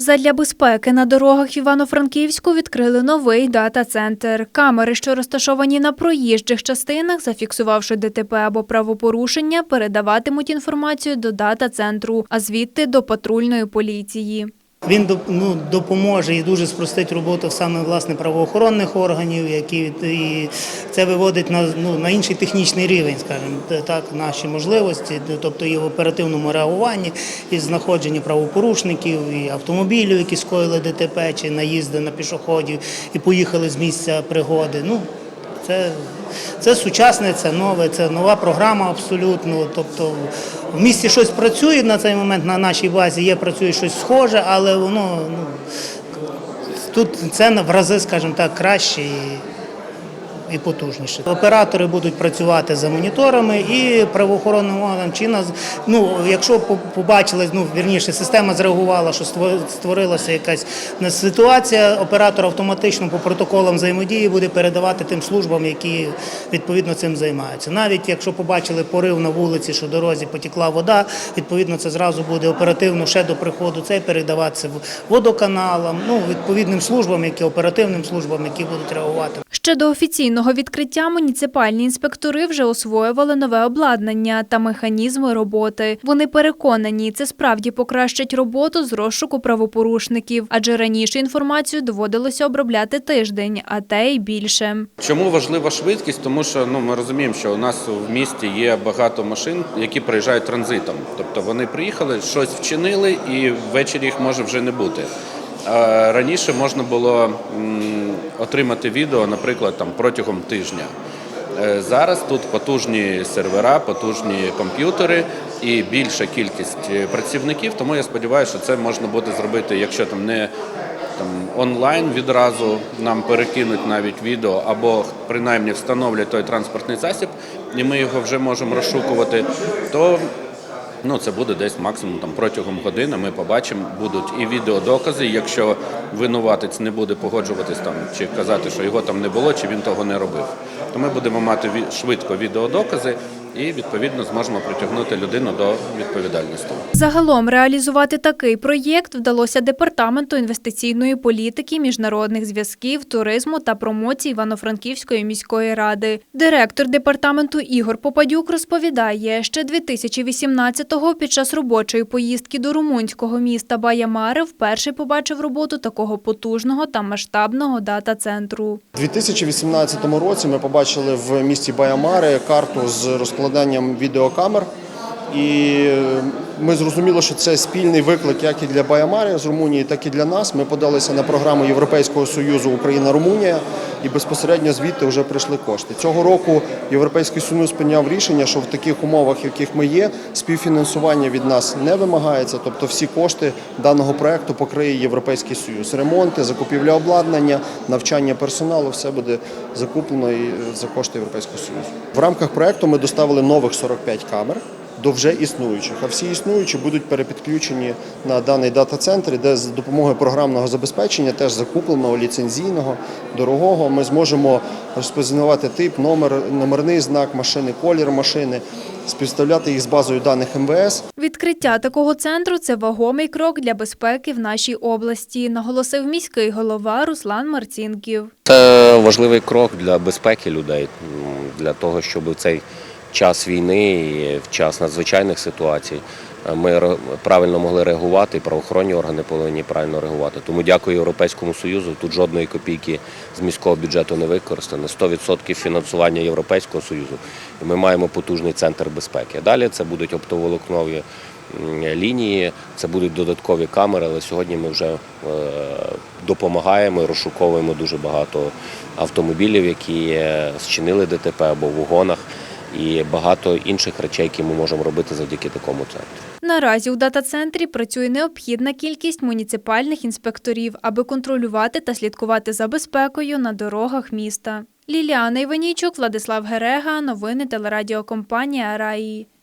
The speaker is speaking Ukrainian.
Задля безпеки на дорогах Івано-Франківську відкрили новий дата-центр. Камери, що розташовані на проїжджих частинах, зафіксувавши ДТП або правопорушення, передаватимуть інформацію до дата-центру, а звідти до патрульної поліції. Він ну, допоможе і дуже спростить роботу саме власне правоохоронних органів, які і це виводить на ну на інший технічний рівень, скажімо так, наші можливості, тобто і в оперативному реагуванні, і знаходженні правопорушників, і автомобілів, які скоїли ДТП, чи наїзди на пішоходів і поїхали з місця пригоди. Ну це, це сучасне, це нове, це нова програма абсолютно. Тобто в місті щось працює на цей момент на нашій базі, є працює щось схоже, але воно ну, тут це в рази, скажімо так, краще і, і потужніше. Оператори будуть працювати за моніторами і правоохоронним органам чи нас, ну, якщо побачили, ну вірніше, система зреагувала, що ство- створилася якась ситуація, оператор автоматично по протоколам взаємодії буде передавати тим службам, які відповідно цим займаються. Навіть якщо побачили порив на вулиці, що дорозі потекла вода, відповідно це зразу буде оперативно ще до приходу цей передаватися водоканалам, ну відповідним службам, які оперативним службам, які будуть реагувати. Ще до офіційного відкриття муніципальні інспектори вже освоювали нове обладнання та механізми роботи. Вони переконані, це справді покращить роботу з розшуку правопорушників, адже раніше інформацію доводилося обробляти тиждень, а те й більше. Чому важлива швидкість? Тому що ну ми розуміємо, що у нас в місті є багато машин, які приїжджають транзитом. Тобто вони приїхали, щось вчинили, і ввечері їх може вже не бути. Раніше можна було отримати відео, наприклад, там протягом тижня. Е, Зараз тут потужні сервера, потужні комп'ютери і більша кількість е, працівників. Тому я сподіваюся, що це можна буде зробити, якщо там не там онлайн відразу нам перекинуть навіть відео, або принаймні встановлять той транспортний засіб, і ми його вже можемо розшукувати, то ну, це буде десь максимум там, протягом години. Ми побачимо, будуть і відеодокази. Якщо винуватець не буде погоджуватись там чи казати, що його там не було, чи він того не робив, то ми будемо мати швидко відеодокази і відповідно зможемо притягнути людину до відповідальності. Загалом реалізувати такий проєкт вдалося департаменту інвестиційної політики, міжнародних зв'язків, туризму та промоції Івано-Франківської міської ради. Директор департаменту Ігор Попадюк розповідає, ще 2018-го під час робочої поїздки до румунського міста Баямари вперше побачив роботу такого потужного та масштабного дата-центру. У 2018 році ми побачили в місті Баямари карту з розкладанням відеокамер. І ми зрозуміли, що це спільний виклик як і для Баямари з Румунії, так і для нас. Ми подалися на програму Європейського союзу Україна-Румунія і безпосередньо звідти вже прийшли кошти. Цього року Європейський Союз прийняв рішення, що в таких умовах, в яких ми є, співфінансування від нас не вимагається. Тобто всі кошти даного проекту покриє Європейський Союз. Ремонти, закупівля обладнання, навчання персоналу все буде закуплено і за кошти Європейського Союзу. В рамках проекту ми доставили нових 45 камер до вже існуючих. А всі існуючі будуть перепідключені на даний дата-центр, де з допомогою програмного забезпечення, теж закупленого, ліцензійного, дорогого, ми зможемо розпознавати тип, номер, номерний знак машини, колір машини, співставляти їх з базою даних МВС. Відкриття такого центру це вагомий крок для безпеки в нашій області, наголосив міський голова Руслан Марцінків. Це важливий крок для безпеки людей, для того, щоб цей час війни і в час надзвичайних ситуацій е, ми правильно могли реагувати, правоохоронні органи повинні правильно реагувати. Тому дякую Європейському Союзу. Тут жодної копійки з міського бюджету не використано. 100% фінансування Європейського Союзу. І ми маємо потужний центр безпеки. Далі це будуть оптоволокнові лінії, це будуть додаткові камери, але сьогодні ми вже е, допомагаємо і розшуковуємо дуже багато автомобілів, які е, зчинили ДТП або в угонах, і багато інших речей, які ми можемо робити завдяки такому центру. Наразі у дата-центрі працює необхідна кількість муніципальних інспекторів, аби контролювати та слідкувати за безпекою на дорогах міста. Ліліана Іванійчук, Владислав Герега, новини телерадіокомпанія Раї.